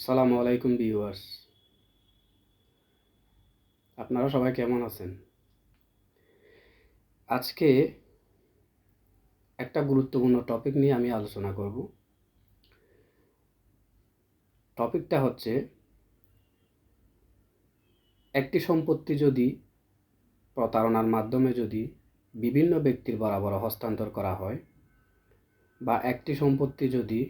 আসসালামু আলাইকুম ভিউয়ার্স। আপনারা সবাই কেমন আছেন? আজকে একটা গুরুত্বপূর্ণ টপিক নিয়ে আমি আলোচনা করব। টপিকটা হচ্ছে, একটি সম্পত্তি যদি প্রতারণার মাধ্যমে যদি বিভিন্ন ব্যক্তির বরাবর হস্তান্তর করা হয় বা একটি সম্পত্তি যদি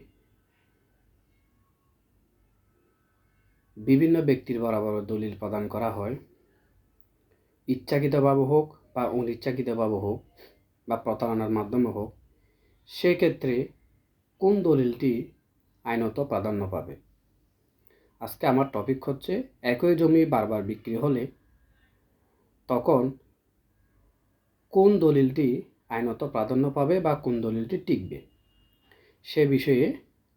বিভিন্ন ব্যক্তির বরাবর দলিল প্রদান করা হয়। ইচ্ছাকৃতভাবে হোক বা অনিচ্ছাকৃতভাবে হোক বা প্রতারণার মাধ্যমে হোক, সেক্ষেত্রে কোন দলিলটি আইনত প্রাধান্য পাবে? আজকে আমার টপিক হচ্ছে, একই জমি বারবার বিক্রি হলে তখন কোন দলিলটি আইনত প্রাধান্য পাবে বা কোন দলিলটি টিকবে? সে বিষয়ে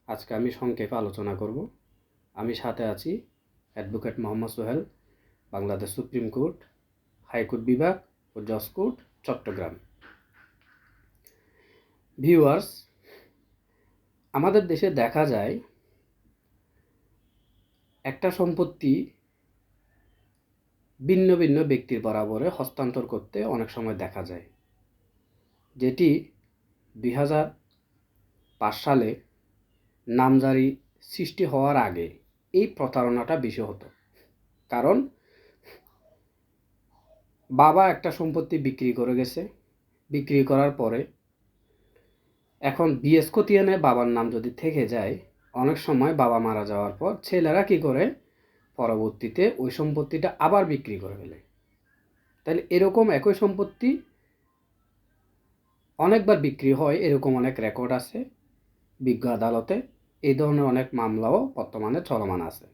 আজকে আমি সংক্ষেপে আলোচনা করব। আমি সাথে আছি advocate Mohammad Sohel, Bangladesh supreme court, high court বিভাগ ও জজ কোর্ট, চট্টগ্রাম। ভিউয়ার্স, আমাদের দেশে দেখা যায়, একটা সম্পত্তি ভিন্ন ভিন্ন ব্যক্তির বরাবরে হস্তান্তর করতে অনেক সময় দেখা যায়। যেটি দুই হাজার পাঁচ সালে নামজারি সৃষ্টি হওয়ার আগে এই প্রতারণাটা বেশি হতো। কারণ বাবা একটা সম্পত্তি বিক্রি করে গেছে। বিক্রি করার পরে এখন বিএস খতিয়ানে বাবার নাম যদি থেকে যায়, অনেক সময় বাবা মারা যাওয়ার পর ছেলেরা কি করে? পরবর্তীতে ওই সম্পত্তিটা আবার বিক্রি করে ফেলে। তাহলে এরকম একই সম্পত্তি অনেকবার বিক্রি হয়, এরকম অনেক রেকর্ড আছে বিজ্ঞ আদালতে। এই ধরনের অনেক মামলাও বর্তমানে চলমান আছে,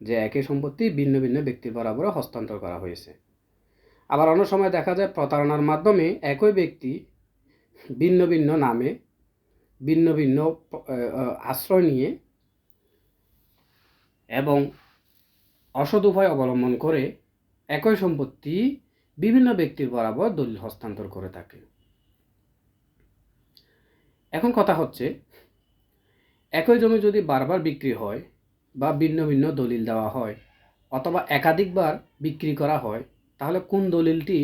যে একই সম্পত্তি ভিন্ন ভিন্ন ব্যক্তির বরাবর হস্তান্তর করা হয়েছে। আবার অনেক সময় দেখা যায় প্রতারণার মাধ্যমে একই ব্যক্তি ভিন্ন ভিন্ন নামে ভিন্ন ভিন্ন আশ্রয় নিয়ে এবং অসৎ উপায় অবলম্বন করে একই সম্পত্তি বিভিন্ন ব্যক্তির বরাবর দলিল হস্তান্তর করে থাকে। এখন কথা হচ্ছে একই জমি যদি বারবার বিক্রি হয় বা ভিন্ন ভিন্ন দলিল দেওয়া হয় অথবা একাধিকবার বিক্রি করা হয়, তাহলে কোন দলিলটি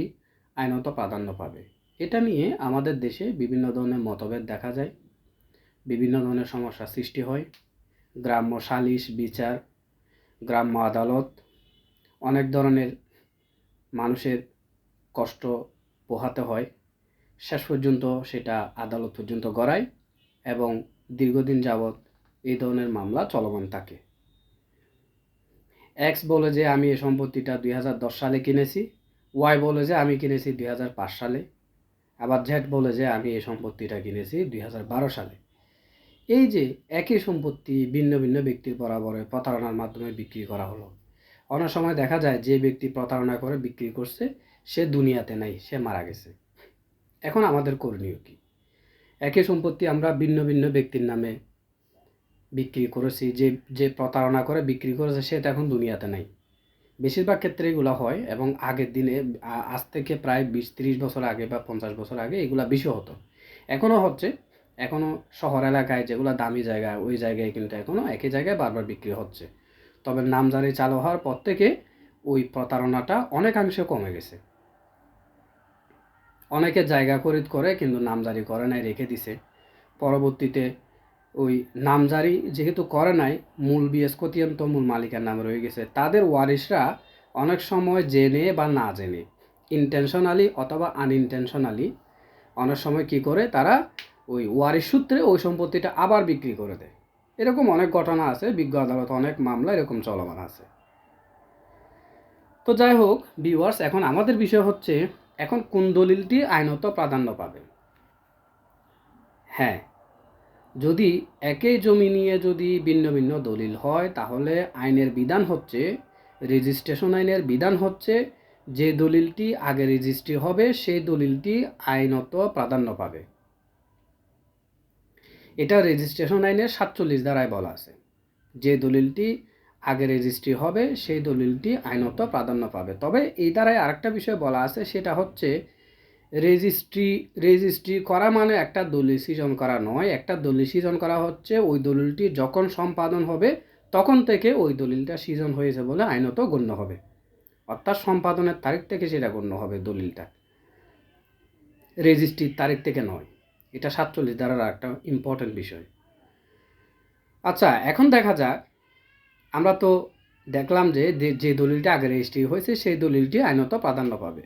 আইনত প্রাধান্য পাবে? এটা নিয়ে আমাদের দেশে বিভিন্ন ধরনের মতভেদ দেখা যায়, বিভিন্ন ধরনের সমস্যা সৃষ্টি হয়, গ্রাম্য সালিশ, বিচার, গ্রাম্য আদালত, অনেক ধরনের মানুষের কষ্ট পোহাতে হয়। শেষ পর্যন্ত সেটা আদালত পর্যন্ত গড়ায় এবং দীর্ঘদিন যাবৎ এই ধরনের মামলা চলমান থাকে। এক্স বলে যে, আমি এই সম্পত্তিটা দুই হাজার দশ সালে কিনেছি। ওয়াই বলে যে, আমি কিনেছি দুই হাজার পাঁচ সালে। আবার জেড বলে যে, আমি এই সম্পত্তিটা কিনেছি দুই হাজার বারো সালে। এই যে, একই সম্পত্তি ভিন্ন ভিন্ন ব্যক্তির বরাবরে প্রতারণার মাধ্যমে বিক্রি করা হলো। অনেক সময় দেখা যায়, যে ব্যক্তি প্রতারণা করে বিক্রি করছে, সে দুনিয়াতে নাই, সে মারা গেছে। এখন আমাদের করণীয় কী? একই সম্পত্তি আমরা ভিন্ন ভিন্ন ব্যক্তির নামে বিক্রি করেছি, যে যে প্রতারণা করে বিক্রি করেছে, সে তো এখন দুনিয়াতে নাই। বেশিরভাগ ক্ষেত্রে এগুলো হয় এবং আগের দিনে আজ থেকে প্রায় বিশ, তিরিশ বছর আগে বা পঞ্চাশ বছর আগে এগুলা বেশি হতো। এখনও হচ্ছে এখনও শহর এলাকায় যেগুলো দামি জায়গা, ওই জায়গায় কিন্তু এখনও একই জায়গায় বারবার বিক্রি হচ্ছে। তবে নামজারি চালু হওয়ার পর থেকে ওই প্রতারণাটা অনেকাংশে কমে গেছে। অনেকে জায়গা খরিদ করে, কিন্তু নামজারি করে নাই, রেখে দিছে। পরবর্তীতে ওই নামজারি যেহেতু করে নাই, মূল বিএস মূল মালিকের নামে রয়ে গেছে। তাদের ওয়ারিশরা অনেক সময় জেনে বা না জেনে ইন্টেনশনালি অথবা আনইনটেনশনালি অনেক সময় কি করে, তারা ওই ওয়ারিশ সূত্রে ওই সম্পত্তিটা আবার বিক্রি করে দেয়। এরকম অনেক ঘটনা আছে, বিজ্ঞ আদালত অনেক মামলা এরকম চলমান আছে। তো যাই হোক ভিউয়ার্স এখন আমাদের বিষয় হচ্ছে এখন কোন দলিলটি আইনত প্রাধান্য পাবে? হ্যাঁ যদি একই জমি নিয়ে যদি ভিন্ন ভিন্ন দলিল হয়, তাহলে আইনের বিধান হচ্ছে, রেজিস্ট্রেশন আইনের বিধান হচ্ছে, যে দলিলটি আগে রেজিস্ট্রি হবে, সেই দলিলটি আইনত প্রাধান্য পাবে। এটা রেজিস্ট্রেশন আইনের সাতচল্লিশ ধারায় বলা আছে। যে দলিলটি আগে রেজিস্ট্রি হবে, সেই দলিলটি আইনত প্রাধান্য পাবে। তবে এই দ্বারায় আরেকটা বিষয় বলা আছে, সেটা হচ্ছে রেজিস্ট্রি রেজিস্ট্রি করা মানে একটা দলিল সৃজন করা নয়। একটা দলিল সৃজন করা হচ্ছে, ওই দলিলটি যখন সম্পাদন হবে, তখন থেকে ওই দলিলটা সৃজন হয়েছে বলে আইনত গণ্য হবে। অর্থাৎ সম্পাদনের তারিখ থেকে সেটা গণ্য হবে দলিলটা। রেজিস্ট্রির তারিখ থেকে নয়। এটা সাতচল্লিশ ধারার একটা ইম্পর্টেন্ট বিষয়। আচ্ছা এখন দেখা যাক আমরা তো দেখলাম যে যে- দলিলটা আগে রেজিস্ট্রি হয়েছে, সেই দলিলটি আইনত প্রাধান্য পাবে।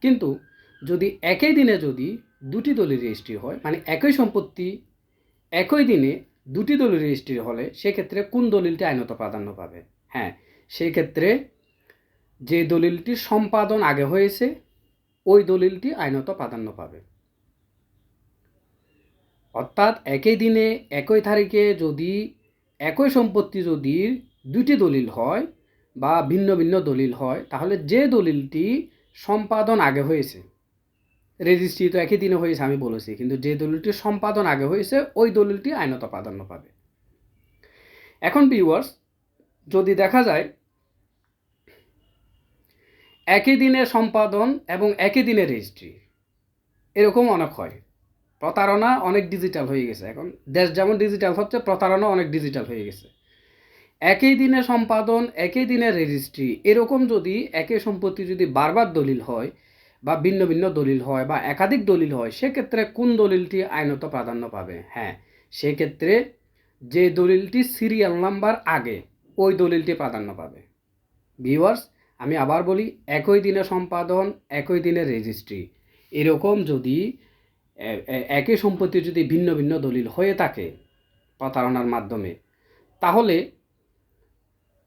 কিন্তু যদি একই দিনে যদি দুটি দলিল রেজিস্ট্রি হয় মানে একই সম্পত্তি একই দিনে দুটি দলিল রেজিস্ট্রি হলে সেক্ষেত্রে কোন দলিলটি আইনত প্রাধান্য পাবে? হ্যাঁ সেই ক্ষেত্রে যে দলিলটি সম্পাদন আগে হয়েছে, ওই দলিলটি আইনত প্রাধান্য পাবে। অর্থাৎ একই দিনে, একই তারিখে যদি একই সম্পত্তি যদি দুটি দলিল হয় বা ভিন্ন ভিন্ন দলিল হয়, তাহলে যে দলিলটি সম্পাদন আগে হয়েছে, রেজিস্ট্রি তো একই দিনে হয়েছে আমি বলেছি, কিন্তু যে দলিলটি সম্পাদন আগে হয়েছে, ওই দলিলটি আইনত প্রাধান্য পাবে। এখন ভিউয়ার্স যদি দেখা যায়, একই দিনে সম্পাদন এবং একই দিনে রেজিস্ট্রি, এরকম অনেক হয়। প্রতারণা অনেক ডিজিটাল হয়ে গেছে। এখন দেশ যেমন ডিজিটাল হচ্ছে প্রতারণা অনেক ডিজিটাল হয়ে গেছে। একই দিনে সম্পাদন, একই দিনে রেজিস্ট্রি এরকম যদি একই সম্পত্তি যদি বারবার দলিল হয় বা ভিন্ন ভিন্ন দলিল হয় বা একাধিক দলিল হয়, সেক্ষেত্রে কোন দলিলটি আইনত প্রাধান্য পাবে? হ্যাঁ সেক্ষেত্রে যে দলিলটি সিরিয়াল নাম্বার আগে, ওই দলিলটি প্রাধান্য পাবে। ভিউয়ার্স আমি আবার বলি, একই দিনে সম্পাদন, একই দিনে রেজিস্ট্রি এরকম যদি একই সম্পত্তি যদি ভিন্ন ভিন্ন দলিল হয়ে থাকে প্রতারণার মাধ্যমে, তাহলে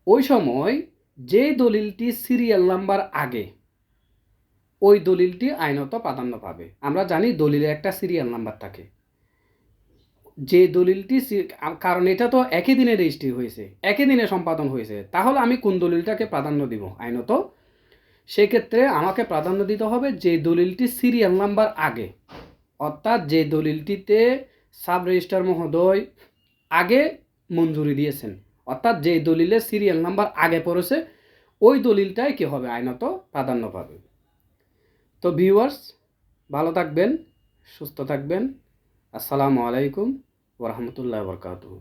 ওই সময় যে দলিলটি সিরিয়াল নাম্বার আগে, ওই দলিলটি আইনত প্রাধান্য পাবে। আমরা জানি দলিলে একটা সিরিয়াল নাম্বার থাকে। যে দলিলটি কারণ এটা তো একই দিনে রেজিস্ট্রি হয়েছে, একই দিনে সম্পাদন হয়েছে। তাহলে আমি কোন দলিলটাকে প্রাধান্য দিব আইনত? সেক্ষেত্রে আমাকে প্রাধান্য দিতে হবে যে দলিলটি সিরিয়াল নাম্বার আগে, অর্থাৎ যে দলিলটিতে সাব রেজিস্ট্রার মহোদয় আগে মঞ্জুরি দিয়েছেন। অর্থাৎ যে দলিলে সিরিয়াল নাম্বার আগে পড়েছে, ওই দলিলটাই কী হবে? আইনত প্রাধান্য পাবে। তো ভিউয়ার্স ভালো থাকবেন, সুস্থ থাকবেন। আসসালামু আলাইকুম ওরহমতুল্লাহ বরকাতুহ।